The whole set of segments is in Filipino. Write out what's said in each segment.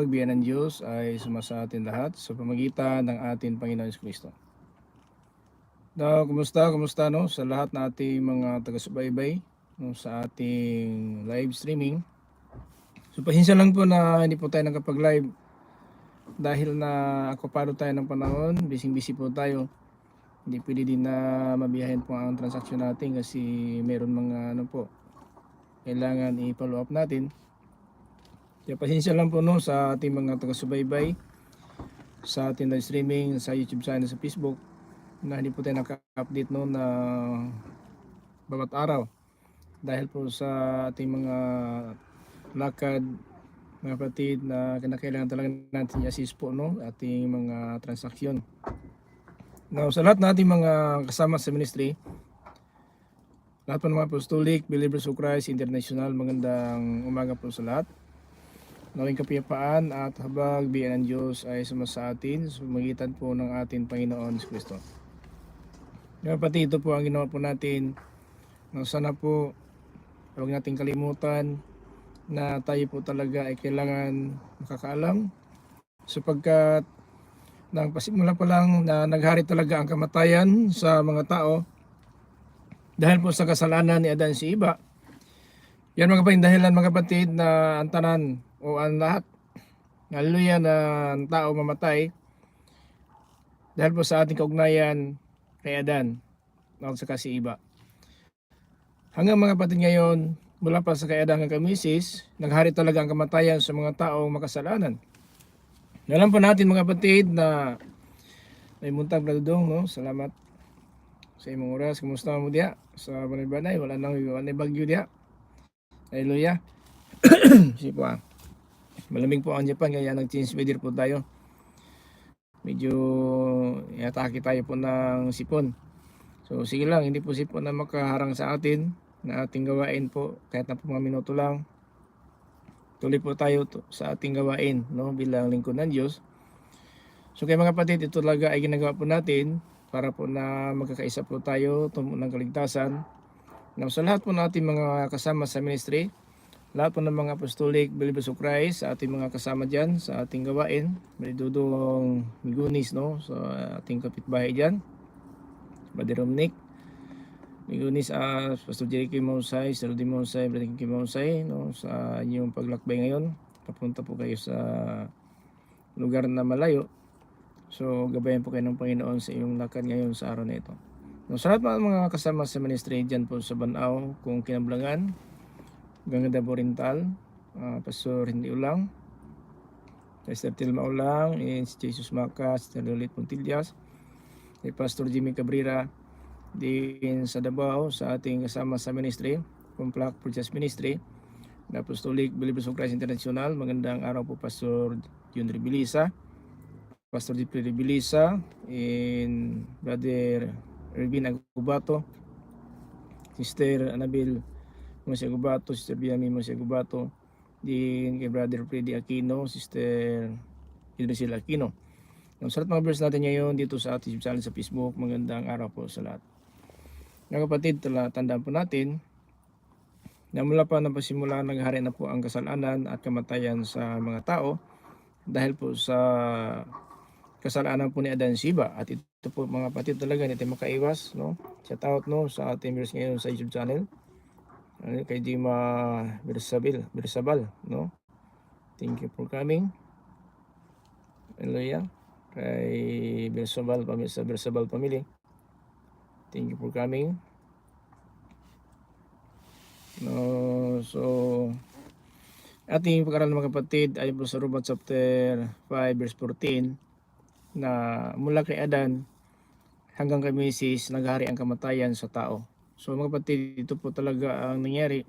Biyan ng Diyos ay sumasa atin lahat sa pamagitan ng ating Panginoon Kristo. Now, kumusta, kumusta no sa lahat ng ating mga taga-subaybay no, sa ating live streaming. So pasensya lang po na hindi po tayo nakapag-live dahil na akupado tayo ng panahon, busy-busy po tayo. Hindi pwede din na mabiyahin po ang transaksyon natin kasi meron mga ano po, kailangan i-follow up natin. Kaya pasensya lang po no sa ating mga taga-subaybay sa ating live streaming sa YouTube channel sa Facebook na hindi po tayo naka-update no na bawat araw dahil po sa ating mga lakad mga kapatid na kinakailangan talaga natin i-assist po no ating mga transaksyon. Now sa lahat nating mga kasama sa ministry lahat po ng mga apostolic, believers of Christ, international, magandang umaga po sa lahat. Nawing kapayapaan at habag biyan ng Diyos ay sumasa atin sa po ng ating Panginoon sa Kristo. Kapatid, ito po ang ginawa po natin. Na sana po huwag nating kalimutan na tayo po talaga ay kailangan makakaalam sapagkat nang pasimula pa lang na naghari talaga ang kamatayan sa mga tao dahil po sa kasalanan ni Adan si Iba. Yan mga kapatid, dahilan mga kapatid na ang tanan o ang lahat hallelujah na ang tao mamatay dahil po sa ating kaugnayan kay Adan at saka si Iba. Hanggang mga kapatid ngayon, mula pa sa kay Adan hanggang Mrs., naghari talaga ang kamatayan sa mga taong makasalanan. Alam po natin mga kapatid na may muntag na dudong, no? Salamat sa imong oras. Kumusta mo diya? Sa Banay-Banay, wala nang bagyo diya. Hallelujah. si po ah. Malamig po ang Japan kaya nag-change weather po tayo. Medyo iatake tayo po ng sipon. So sige lang, hindi po sipon na makaharang sa atin na ating gawain po kahit na po mga minuto lang. Tuloy po tayo to, sa ating gawain no bilang lingkod ng Diyos. So kaya mga kapatid, ito talaga ay ginagawa po natin para po na magkakaisa po tayo tumuon ng kaligtasan. Now, sa lahat po natin mga kasama sa ministry, lahat po ng mga apostolic believers of Christ sa ating mga kasama dyan sa ating gawain may dudong migunis no? Sa ating kapitbahay dyan. Brother Romnick migunis uh, Pastor Jericho Mausay Sir Rudy Mausay Brother Kim Mausay no? Sa inyong paglakbay ngayon papunta po kayo sa lugar na malayo. So gabayan po kayo ng Panginoon sa iyong lakad ngayon sa araw na ito. No, sa lahat mga kasama sa ministry dyan po sa Banao kung kinablangan Gangada Borintal, uh, Pastor Hindi Ulang, Pastor Tilma Ulang, and si Jesus Macas, Pastor Lolit Puntillas, si Pastor Jimmy Cabrera, din sa Davao sa ating kasama sa ministry, Kumplak Purchase Ministry, na Apostolic Believers of Christ International. Magandang araw po Pastor Jun Ribilisa, Pastor Dipri Ribilisa, and Brother Ervin Agubato, Sister Anabel Mose Gubato, Sister Biami Mose Gubato, din kay Brother Freddy Aquino, Sister Idrisil Aquino. Ang salat mga verse natin ngayon dito sa ating channel sa Facebook. Magandang araw po sa lahat. Mga kapatid, tandaan po natin na mula pa napasimula naghari na po ang kasalanan at kamatayan sa mga tao dahil po sa kasalanan po ni Adan Siba at ito po mga kapatid talaga tayo makaiwas no? shout out no sa ating viewers ngayon sa YouTube channel kay Dima Bersabil, Bersabal, no? Thank you for coming. Hallelujah. Kay Bersabal, sa Bersabal family. Thank you for coming. No, so ating pag-aralan mga kapatid ay sa Romans chapter 5 verse 14 na mula kay Adan hanggang kay Moses naghari ang kamatayan sa tao. So mga kapatid, ito po talaga ang nangyari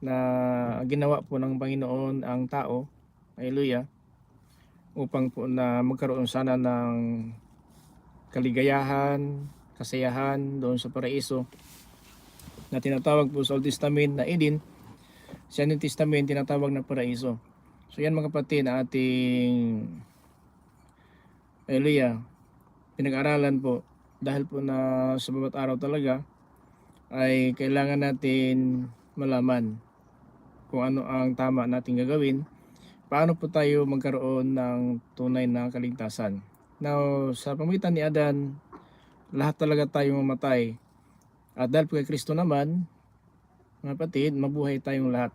na ginawa po ng Panginoon ang tao, hallelujah, upang po na magkaroon sana ng kaligayahan, kasayahan doon sa paraiso na tinatawag po sa Old Testament na Eden, sa New Testament tinatawag na paraiso. So yan mga kapatid, ating hallelujah, pinag-aralan po dahil po na sa bawat araw talaga ay kailangan natin malaman kung ano ang tama nating gagawin paano po tayo magkaroon ng tunay na kaligtasan. Now, sa pamitan ni Adan, lahat talaga tayo mamatay. At dahil po kay Kristo naman, mga kapatid, mabuhay tayong lahat.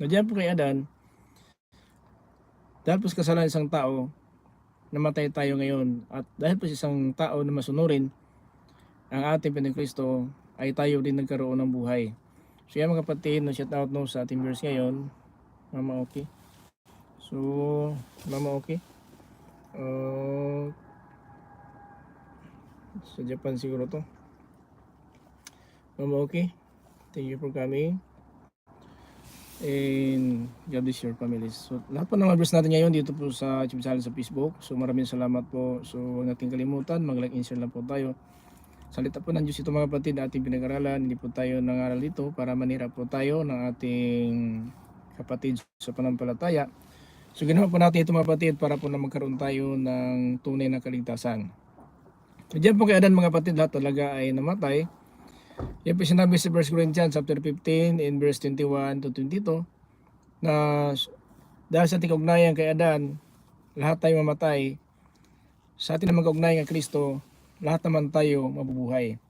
Now, diyan po kay Adan, dahil po sa kasalanan ng isang tao, namatay tayo ngayon. At dahil po sa isang tao na masunurin, ang ating Pinagkristo, ay tayo din nagkaroon ng buhay. So yan mga kapatid, no, shout out no, sa ating viewers ngayon. Mama okay. So, Mama okay. Uh, sa Japan siguro to. Mama okay. Thank you for coming. And God bless your families. So, lahat po ng viewers natin ngayon dito po sa YouTube sa Facebook. So, maraming salamat po. So, huwag natin kalimutan, mag-like and share lang po tayo. Salita po ng Diyos ito mga kapatid na ating pinag-aralan. Hindi po tayo nangaral dito para manira po tayo ng ating kapatid sa panampalataya. So ginawa po natin ito mga kapatid para po na magkaroon tayo ng tunay na kaligtasan. So diyan po kay Adan mga kapatid lahat talaga ay namatay. Yan po sinabi sa 1 Corinthians chapter 15 in verse 21 to 22 na dahil sa ating ugnayan kay Adan, lahat tayo mamatay. Sa atin naman kaugnayan kay Kristo, lahat naman tayo mabubuhay.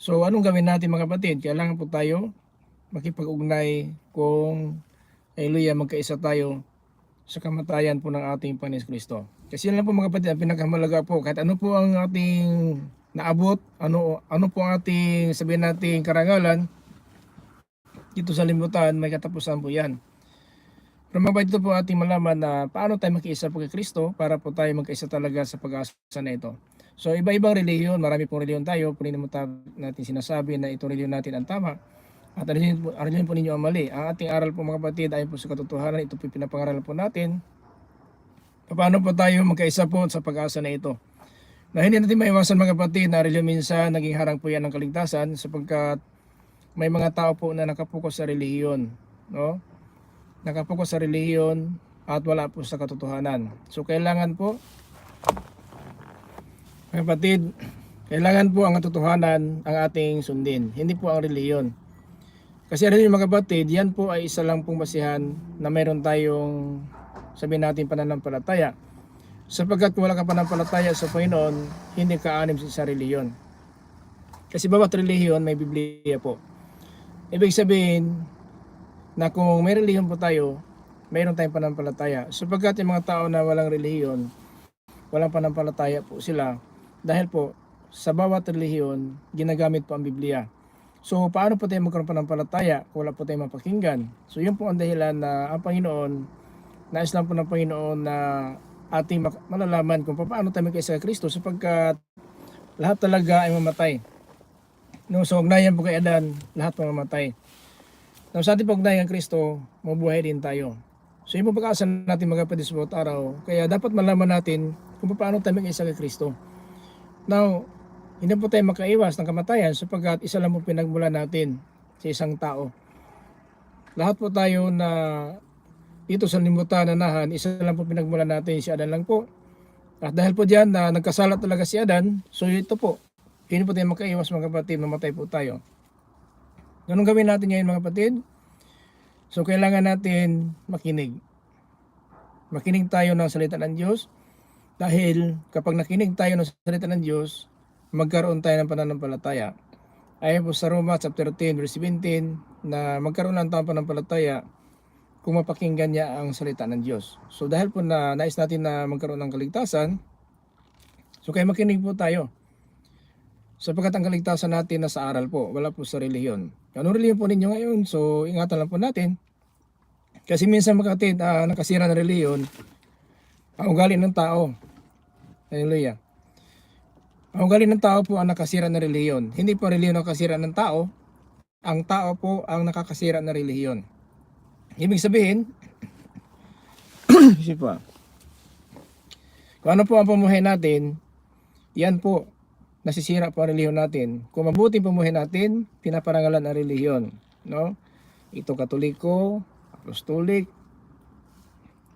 So anong gawin natin mga kapatid? Kailangan po tayo makipag-ugnay kung hallelujah, magkaisa tayo sa kamatayan po ng ating Panginoon Kristo. Kasi yan lang po mga kapatid, ang pinakamalaga po, kahit ano po ang ating naabot, ano, ano po ang ating sabihin nating karangalan, dito sa limutan, may katapusan po yan. Pero mga ito po ating malaman na paano tayo makiisa po kay Kristo para po tayo magkaisa talaga sa pag-asa na ito. So iba-ibang reliyon, marami pong reliyon tayo, pwede naman natin sinasabi na ito reliyon natin ang tama. At ang reliyon, po, po ninyo ang mali. Ang ating aral po mga kapatid ay po sa katotohanan, ito po pinapangaralan po natin. Paano po tayo magkaisa po sa pag-asa na ito? Na hindi natin maiwasan mga kapatid na reliyon minsan naging harang po yan ng kaligtasan sapagkat may mga tao po na nakapokus sa reliyon. No? Nakapokus sa reliyon at wala po sa katotohanan. So kailangan po mga kapatid, kailangan po ang katotohanan ang ating sundin, hindi po ang reliyon. Kasi ano yung mga kapatid, yan po ay isa lang pong basihan na mayroon tayong sabihin natin pananampalataya. Sapagkat kung wala ka pananampalataya sa Panginoon, hindi ka anim sa reliyon. Kasi bawat reliyon may Biblia po. Ibig sabihin na kung may reliyon po tayo, mayroon tayong pananampalataya. Sapagkat yung mga tao na walang reliyon, walang pananampalataya po sila, dahil po sa bawat relihiyon, ginagamit po ang Biblia. So, paano po tayo magkaroon pa ng palataya kung wala po tayo mapakinggan? So, yun po ang dahilan na ang Panginoon, nais lang po ng Panginoon na ating malalaman kung paano tayo magkaisa kay Kristo sapagkat lahat talaga ay mamatay. No, so, ugnayan po kay Adan, lahat mamamatay. No, sa ating pagnayan kay Kristo, mabuhay din tayo. So, yun po pag-asa natin mga kapatid sa araw. Kaya dapat malaman natin kung paano tayo magkaisa kay Kristo. Now, hindi po tayo makaiwas ng kamatayan sapagkat isa lang po pinagmula natin sa isang tao. Lahat po tayo na dito sa limutan na nahan, isa lang po pinagmula natin si Adan lang po. At dahil po diyan na nagkasala talaga si Adan, so ito po, hindi po tayo makaiwas mga kapatid, mamatay po tayo. Ganun gawin natin ngayon mga kapatid? So kailangan natin makinig. Makinig tayo ng salita ng Diyos dahil kapag nakinig tayo ng salita ng Diyos, magkaroon tayo ng pananampalataya. Ayon po sa Roma chapter 10 verse 17 na magkaroon ng pananampalataya kung mapakinggan niya ang salita ng Diyos. So dahil po na nais natin na magkaroon ng kaligtasan, so kaya makinig po tayo. Sapagkat ang kaligtasan natin nasa aral po, wala po sa reliyon. Anong reliyon po ninyo ngayon? So ingatan lang po natin. Kasi minsan makatid, uh, nakasira na reliyon, ang ugali ng tao. Hallelujah. Ang ugali ng tao po ang nakasira na reliyon. Hindi po reliyon ang nakasira ng tao. Ang tao po ang nakakasira na reliyon. Ibig sabihin, isip po, ah. kung ano po ang pamuhay natin, yan po, nasisira po ang reliyon natin. Kung mabuti pamuhay natin, pinaparangalan ang reliyon. No? Ito katoliko, apostolic,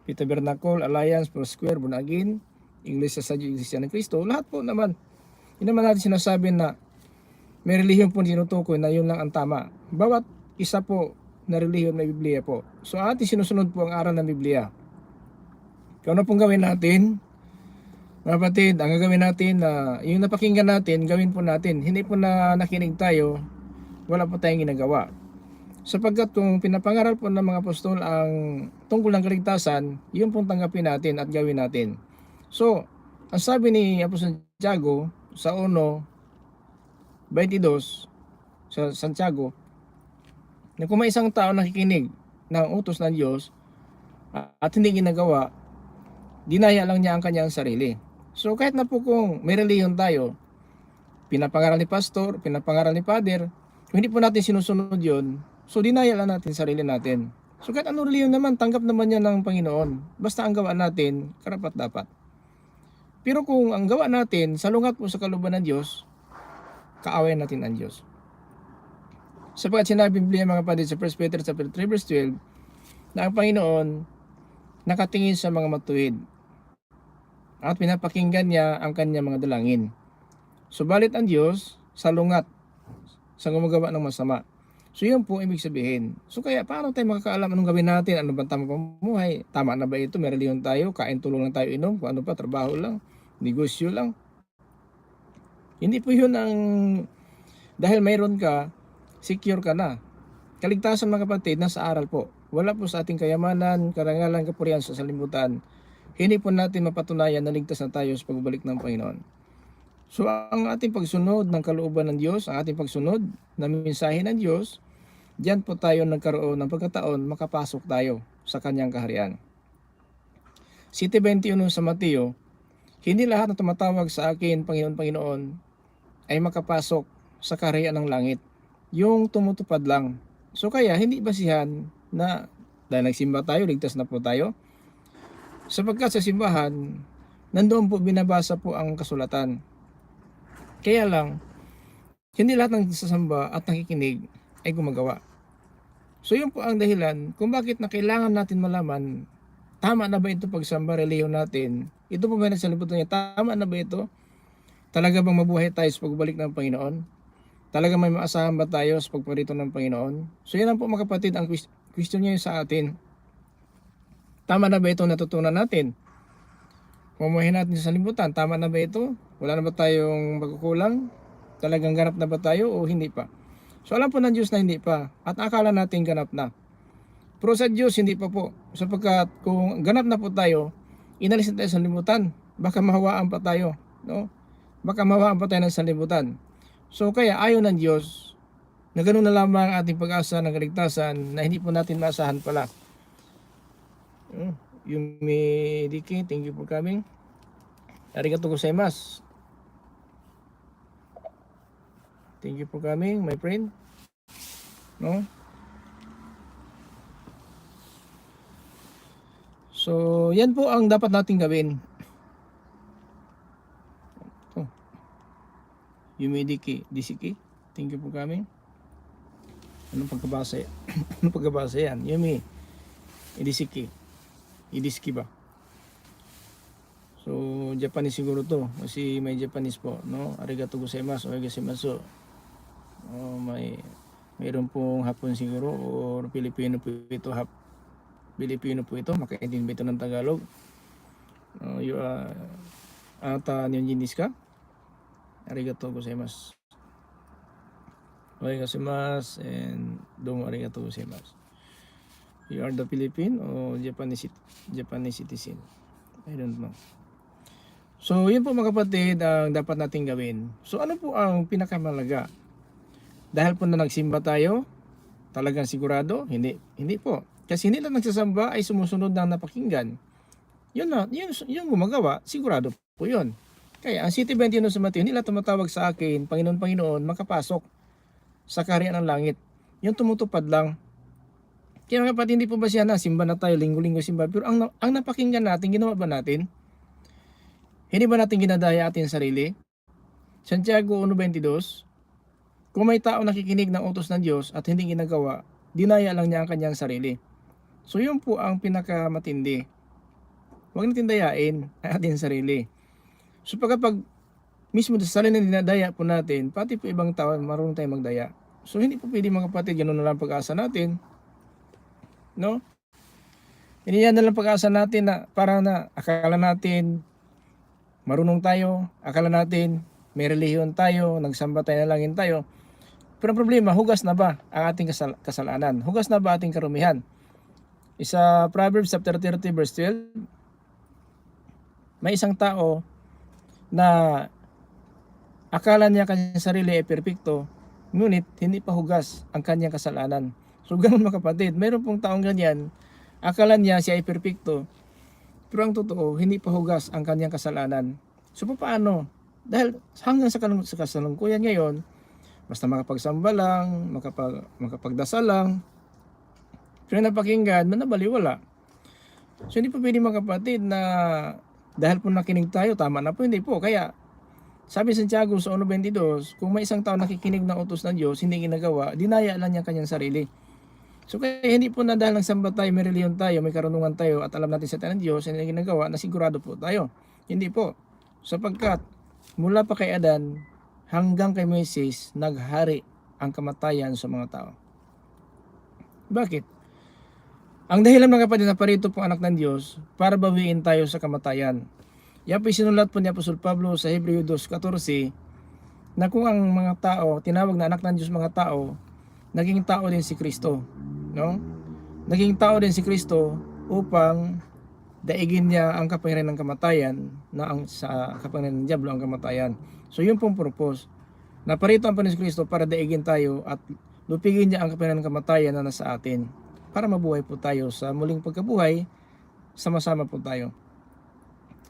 Peter Bernacol, Alliance, Square, Bunagin, Iglesia sa Iglesia ng Kristo, lahat po naman. Hindi naman natin sinasabi na may relihiyon po tinutukoy na yun lang ang tama. Bawat isa po na relihiyon may Biblia po. So ating sinusunod po ang aral ng Biblia. Kung ano pong gawin natin, mga kapatid, ang gagawin natin na yung napakinggan natin, gawin po natin. Hindi po na nakinig tayo, wala po tayong ginagawa. Sapagkat kung pinapangaral po ng mga apostol ang tungkol ng kaligtasan, yun pong tanggapin natin at gawin natin. So, ang sabi ni Apostol Santiago sa 1, 22 sa Santiago, na kung may isang tao nakikinig ng utos ng Diyos at hindi ginagawa, dinaya lang niya ang kanyang sarili. So kahit na po kung may reliyon tayo, pinapangaral ni pastor, pinapangaral ni father, kung hindi po natin sinusunod yon, so dinaya lang natin sarili natin. So kahit ano reliyon naman, tanggap naman yan ng Panginoon. Basta ang gawa natin, karapat dapat. Pero kung ang gawa natin, salungat po sa kaluban ng Diyos, kaaway natin ang Diyos. Sapagkat sinabi ng Biblia mga kapatid sa 1 Peter chapter 3 verse 12 na ang Panginoon nakatingin sa mga matuwid at pinapakinggan niya ang kanyang mga dalangin. Subalit ang Diyos salungat sa gumagawa ng masama. So yun po ibig sabihin. So kaya paano tayo makakaalam anong gawin natin? Ano ba tama pamuhay? Tama na ba ito? May reliyon tayo? Kain tulong lang tayo inom? Kung ano pa? Trabaho lang? Negosyo lang? Hindi po yun ang dahil mayroon ka, secure ka na. Kaligtasan mga kapatid, nasa aral po. Wala po sa ating kayamanan, karangalan, kapurihan sa salimutan. Hindi po natin mapatunayan na ligtas na tayo sa pagbalik ng Panginoon. So ang ating pagsunod ng kalooban ng Diyos, ang ating pagsunod ng mensahe ng Diyos, diyan po tayo nagkaroon ng pagkataon makapasok tayo sa kanyang kaharian. City 21 sa Mateo, hindi lahat na tumatawag sa akin, Panginoon, Panginoon, ay makapasok sa kaharian ng langit. Yung tumutupad lang. So kaya hindi basihan na dahil nagsimba tayo, ligtas na po tayo. Sapagkat sa simbahan, nandoon po binabasa po ang kasulatan. Kaya lang, hindi lahat ng sasamba at nakikinig ay gumagawa. So yun po ang dahilan kung bakit na kailangan natin malaman tama na ba ito pagsamba reliyon natin? Ito po ba na sa niya? Tama na ba ito? Talaga bang mabuhay tayo sa pagbalik ng Panginoon? Talaga may maasahan ba tayo sa pagparito ng Panginoon? So yan ang po mga kapatid ang quest- question niya sa atin. Tama na ba ito natutunan natin? Pumuhay natin sa libutan, tama na ba ito? Wala na ba tayong magkukulang? Talagang ganap na ba tayo o hindi pa? So alam po ng Diyos na hindi pa at akala natin ganap na. Pero sa Diyos hindi pa po. Sapagkat kung ganap na po tayo, inalis na tayo sa libutan. Baka mahawaan pa tayo. No? Baka mahawaan pa tayo ng sanlibutan. So kaya ayaw ng Diyos na ganoon na lamang ang ating pag-asa ng kaligtasan na hindi po natin maasahan pala. Hmm, Yumi Diki, thank you for coming. Arigato gozaimasu. Thank you for coming, my friend. No? So, yan po ang dapat nating gawin. Oh. Yumidiki, Disiki. Thank you for coming. Anong pagkabasa? Anong pagkabasa yan? Yumi, Idisiki. Idiski ba? So, Japanese siguro to. Kasi may Japanese po, no? Arigato gozaimasu, oigashimasu. Oh, may mayroon pong hapon siguro or Pilipino po ito hap Pilipino po ito makaintindi ito ng Tagalog uh, you are ata nyonjinis ka arigato gozaimasu oigashimasu and domo arigato gozaimasu you are the Philippine o Japanese Japanese citizen I don't know So, yun po mga kapatid ang dapat nating gawin. So, ano po ang pinakamalaga? Dahil po na nagsimba tayo, talagang sigurado? Hindi, hindi po. Kasi lang nagsasamba ay sumusunod ng napakinggan. Yun na, yun, yun gumagawa, sigurado po yun. Kaya ang City 21 sa Mateo, nila tumatawag sa akin, Panginoon, Panginoon, makapasok sa kaharian ng langit. Yung tumutupad lang. Kaya mga kapatid, hindi po ba siya na, simba na tayo, linggo-linggo simba. Pero ang, ang napakinggan natin, ginawa ba natin? Hindi ba natin ginadaya ating sarili? Santiago 1.22 Kung may tao nakikinig ng utos ng Diyos at hindi ginagawa, dinaya lang niya ang kanyang sarili. So yun po ang pinakamatindi. Huwag natin dayain ang ating sarili. So pagkapag mismo sa sarili na dinadaya po natin, pati po ibang tao marunong tayong magdaya. So hindi po pwede mga kapatid, ganun na lang pag-asa natin. No? Hindi yan na lang pag-asa natin na para na akala natin marunong tayo, akala natin may relihiyon tayo, nagsamba tayo na langin tayo. Pero problema, hugas na ba ang ating kasal- kasalanan? Hugas na ba ating karumihan? Isa Proverbs chapter 30 verse 12, may isang tao na akala niya kanyang sarili ay perpekto, ngunit hindi pa hugas ang kanyang kasalanan. So ganun mga kapatid, mayroon pong taong ganyan, akala niya siya ay perpekto, pero ang totoo, hindi pa hugas ang kanyang kasalanan. So paano? Dahil hanggang sa, kalung- sa kasalungkuyan ngayon, basta makapagsamba lang, makapag, makapagdasal lang, pero napakinggan, manabaliwala. So hindi po pwede mga kapatid na dahil po nakinig tayo, tama na po, hindi po. Kaya sabi sa Santiago sa 1.22, kung may isang tao nakikinig ng utos ng Diyos, hindi ginagawa, dinaya lang niya kanyang sarili. So kaya hindi po na dahil nagsamba tayo, may reliyon tayo, may karunungan tayo, at alam natin sa tayo ng Diyos, hindi ginagawa, na sigurado po tayo. Hindi po. Sapagkat mula pa kay Adan hanggang kay Moises, naghari ang kamatayan sa mga tao. Bakit? Ang dahilan mga kapatid na parito po anak ng Diyos para bawiin tayo sa kamatayan. Yan po sinulat po ni Apostol Pablo sa Hebreo 2.14 na kung ang mga tao, tinawag na anak ng Diyos mga tao, naging tao din si Kristo. No? Naging tao din si Kristo upang daigin niya ang kapangyarihan ng kamatayan na ang sa kapangyarihan ng Diablo ang kamatayan. So yun pong purpose. Na parito ang Panginoon Kristo para daigin tayo at lupigin niya ang kapangyarihan ng kamatayan na nasa atin para mabuhay po tayo sa muling pagkabuhay, sama-sama po tayo.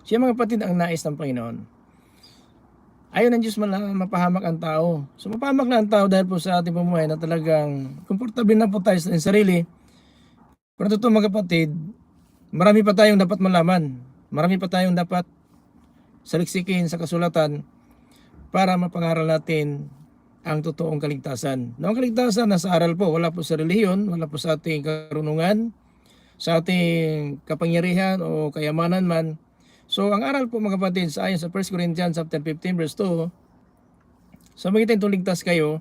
Siya mga kapatid ang nais ng Panginoon. Ayaw ng Diyos man mapahamak ang tao. So mapahamak na ang tao dahil po sa ating pamumuhay na talagang komportable na po tayo sa sarili. Pero totoo mga kapatid, marami pa tayong dapat malaman. Marami pa tayong dapat saliksikin sa kasulatan para mapangaral natin ang totoong kaligtasan. No, ang kaligtasan nasa aral po, wala po sa relihiyon, wala po sa ating karunungan, sa ating kapangyarihan o kayamanan man. So ang aral po mga kapatid, sa ayon sa 1 Corinthians chapter 15 verse 2, sa magitan tuligtas kayo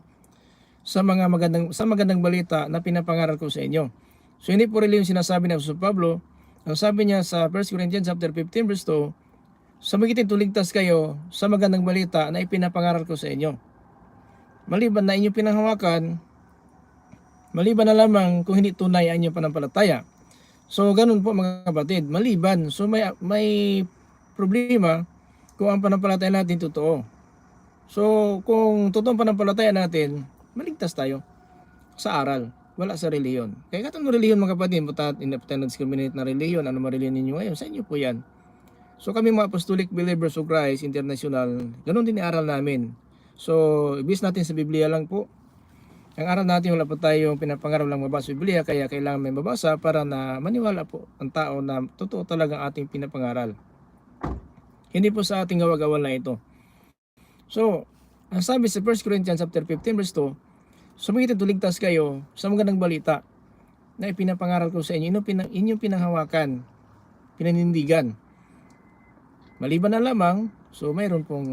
sa mga magandang sa magandang balita na pinapangaral ko sa inyo. So hindi po relihiyon sinasabi ng Apostol Pablo, ang sabi niya sa 1 Corinthians chapter 15 verse 2, sa magitan tuligtas kayo sa magandang balita na ipinapangaral ko sa inyo. Maliban na inyong pinanghawakan, maliban na lamang kung hindi tunay ang inyong panampalataya. So ganun po mga kapatid, maliban. So may may problema kung ang panampalataya natin totoo. So kung totoong panampalataya natin, maligtas tayo sa aral, wala sa reliyon. Kaya katong reliyon mga kapatid, butat tayo discriminate na reliyon, ano man reliyon ninyo ngayon, sa inyo po yan. So kami mga Apostolic Believers of Christ International, ganun din iaral namin. So, ibis natin sa Biblia lang po. Ang aral natin wala po tayong pinapangarap lang mabasa sa Biblia kaya kailangan may mabasa para na maniwala po ang tao na totoo talaga ang ating pinapangaral. Hindi po sa ating gawagawa lang ito. So, ang sabi sa 1 Corinthians chapter 15 verse 2, Sumigitin tuligtas kayo sa magandang balita na ipinapangaral ko sa inyo, inyong, pinang, inyong pinanghawakan, pinanindigan. Maliban na lamang, so mayroon pong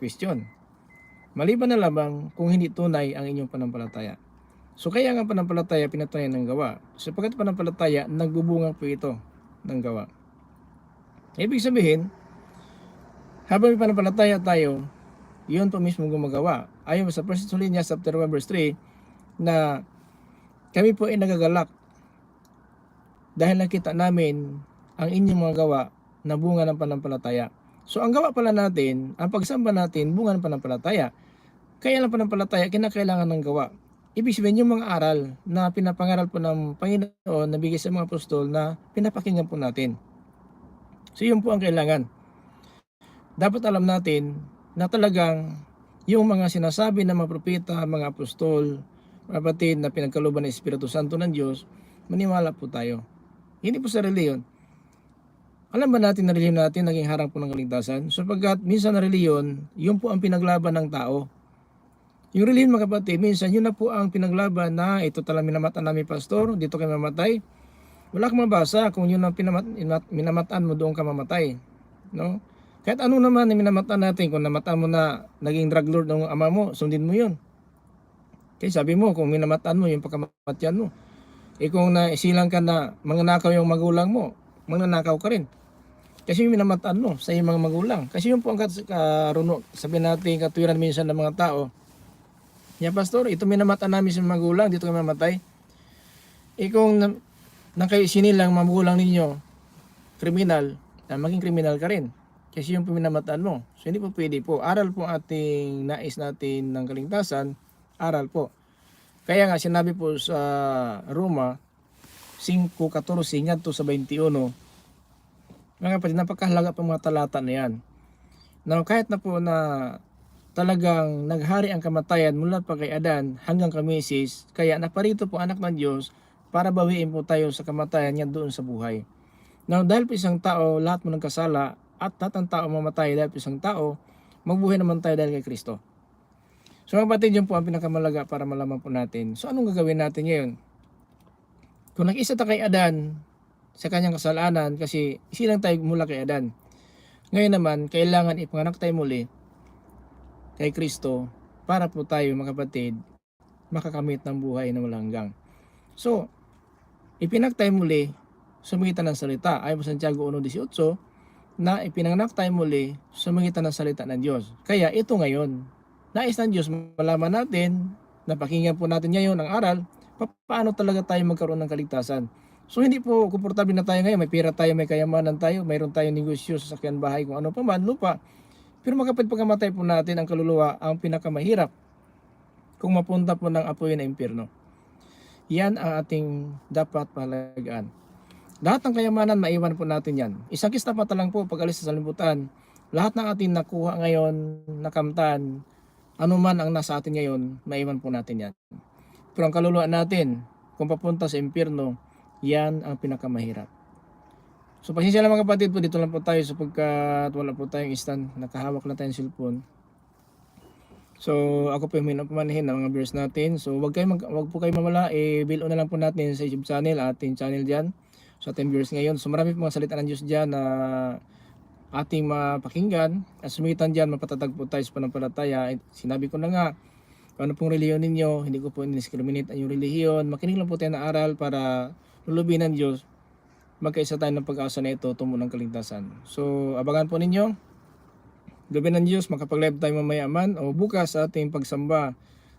question. Maliban na lamang kung hindi tunay ang inyong panampalataya. So kaya nga panampalataya pinatunayan ng gawa. Sapagkat panampalataya, nagbubunga po ito ng gawa. Ibig sabihin, habang may panampalataya tayo, yun po mismo gumagawa. Ayon sa 1 Thessalonians chapter 1 verse 3 na kami po ay nagagalak dahil nakita namin ang inyong mga gawa na bunga ng panampalataya. So ang gawa pala natin, ang pagsamba natin, bunga ng panampalataya. Kaya lang panampalataya, kinakailangan ng gawa. Ibig sabihin yung mga aral na pinapangaral po ng Panginoon na bigay sa mga apostol na pinapakinggan po natin. So yun po ang kailangan. Dapat alam natin na talagang yung mga sinasabi ng mga propeta, mga apostol, kapatid na pinagkaluban ng Espiritu Santo ng Diyos, maniwala po tayo. Hindi po sa reliyon. Alam ba natin na reliyon natin naging harang po ng kaligtasan? Sapagkat minsan na reliyon, yun po ang pinaglaban ng tao. Yung reliyon mga kapatid, minsan yun na po ang pinaglaban na ito talagang minamatan namin pastor, dito kayo mamatay. Wala kang mabasa kung yun ang pinamat, minamataan mo doon ka mamatay. No? Kahit ano naman na minamataan natin, kung namataan mo na naging drug lord ng ama mo, sundin mo yun. Kaya sabi mo, kung minamataan mo yung pagkamatyan mo. Eh kung naisilang ka na manganakaw yung magulang mo, manganakaw ka rin. Kasi yung minamataan mo sa iyong mga magulang. Kasi yung po ang karuno, sabihin natin katwiran minsan ng mga tao. Ya pastor, ito minamataan namin sa magulang, dito kami mamatay. Eh kung na, nang kayo sinilang mga magulang ninyo, kriminal, na maging kriminal ka rin. Kasi yung pinamataan mo. So hindi po pwede po. Aral po ating nais natin ng kaligtasan, aral po. Kaya nga sinabi po sa Roma 5.14 ngadto sa 21, mga kapatid, napakahalaga po mga talata na yan. Now, kahit na po na talagang naghari ang kamatayan mula pa kay Adan hanggang kay Moses, kaya naparito po anak ng Diyos para bawiin po tayo sa kamatayan niya doon sa buhay. Now, dahil po isang tao, lahat mo nagkasala at lahat ng tao mamatay dahil po isang tao, magbuhay naman tayo dahil kay Kristo. So mga kapatid, yun po ang pinakamalaga para malaman po natin. So anong gagawin natin ngayon? Kung nag-isa ta kay Adan sa kanyang kasalanan kasi isilang tayo mula kay Adan. Ngayon naman, kailangan ipanganak tayo muli kay Kristo para po tayo mga kapatid makakamit ng buhay na walang hanggang. So, ipinag tayo muli sumigitan ng salita. Ayon sa Santiago 1.18 na ipinanganak tayo muli sumigitan ng salita ng Diyos. Kaya ito ngayon, nais ng Diyos malaman natin, napakinggan po natin ngayon ang aral, pa- paano talaga tayo magkaroon ng kaligtasan. So hindi po komportable na tayo ngayon, may pera tayo, may kayamanan tayo, mayroon tayong negosyo, sasakyan bahay, kung ano pa man, lupa. Pero magkapit pagkamatay po natin ang kaluluwa ang pinakamahirap kung mapunta po ng apoy na impyerno. Yan ang ating dapat pahalagaan. Lahat ng kayamanan, maiwan po natin yan. Isang kista pa lang po pag alis sa salimutan. Lahat ng ating nakuha ngayon, nakamtan, anuman ang nasa atin ngayon, maiwan po natin yan. Pero ang kaluluwa natin, kung papunta sa impyerno, yan ang pinakamahirap. So pasensya lang mga kapatid po, dito lang po tayo sapagkat wala po tayong stand, nakahawak na tayong cellphone. So ako po yung minapamanahin ng mga viewers natin. So wag kayo mag, wag po kayo mamala, eh bill on na lang po natin sa YouTube channel, ating channel diyan. So ating viewers ngayon. So marami po mga salita ng Diyos diyan na ating mapakinggan. At sumitan diyan mapatatag po tayo sa pananampalataya. Eh, Sinabi ko na nga, ano pong reliyon ninyo, hindi ko po indiscriminate ang yung relihiyon. Makinig lang po tayo ng aral para lulubin ng Diyos. Magkaisa tayo ng pag-asa na ito, tumo ng kaligtasan. So, abangan po ninyo. Gabi ng Diyos, makapag-live tayo mamaya man o bukas sa ating pagsamba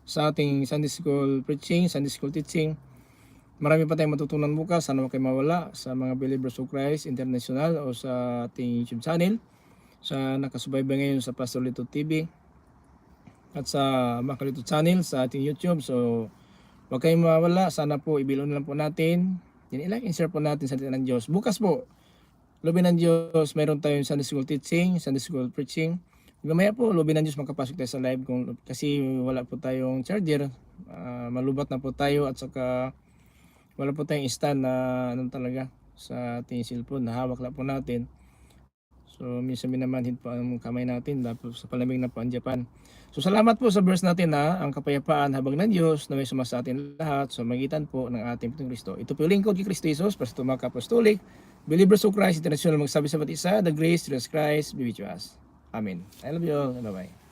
sa ating Sunday School preaching, Sunday School teaching. Marami pa tayong matutunan bukas. Sana huwag kayo mawala sa mga Believers of Christ International o sa ating YouTube channel. Sa nakasubaybay ngayon sa Pastor Lito TV at sa Makalito channel sa ating YouTube. So, huwag kayong mawala. Sana po ibilon lang po natin. Yan, i-like and share po natin sa ng Diyos. Bukas po, Lobi ng Diyos, mayroon tayong Sunday School teaching, Sunday School preaching. Mamaya po, lobi ng Diyos, makapasok tayo sa live kung, kasi wala po tayong charger. Ah, malubat na po tayo at saka wala po tayong stand na ano talaga sa ating cellphone. Nahawak lang po natin. So, minsan minamanhid po ang kamay natin tapos sa palamig na po ang Japan. So, salamat po sa verse natin na ang kapayapaan habang ng Diyos na may sumasa sa atin lahat sa magitan po ng ating Panginoong Kristo. Ito po yung lingkod kay Kristo Jesus, Pastor Mark Apostolic, Believers of Christ International magsabi sa ba't isa, the grace Jesus Christ be with you us. Amen. I love you all. Bye-bye.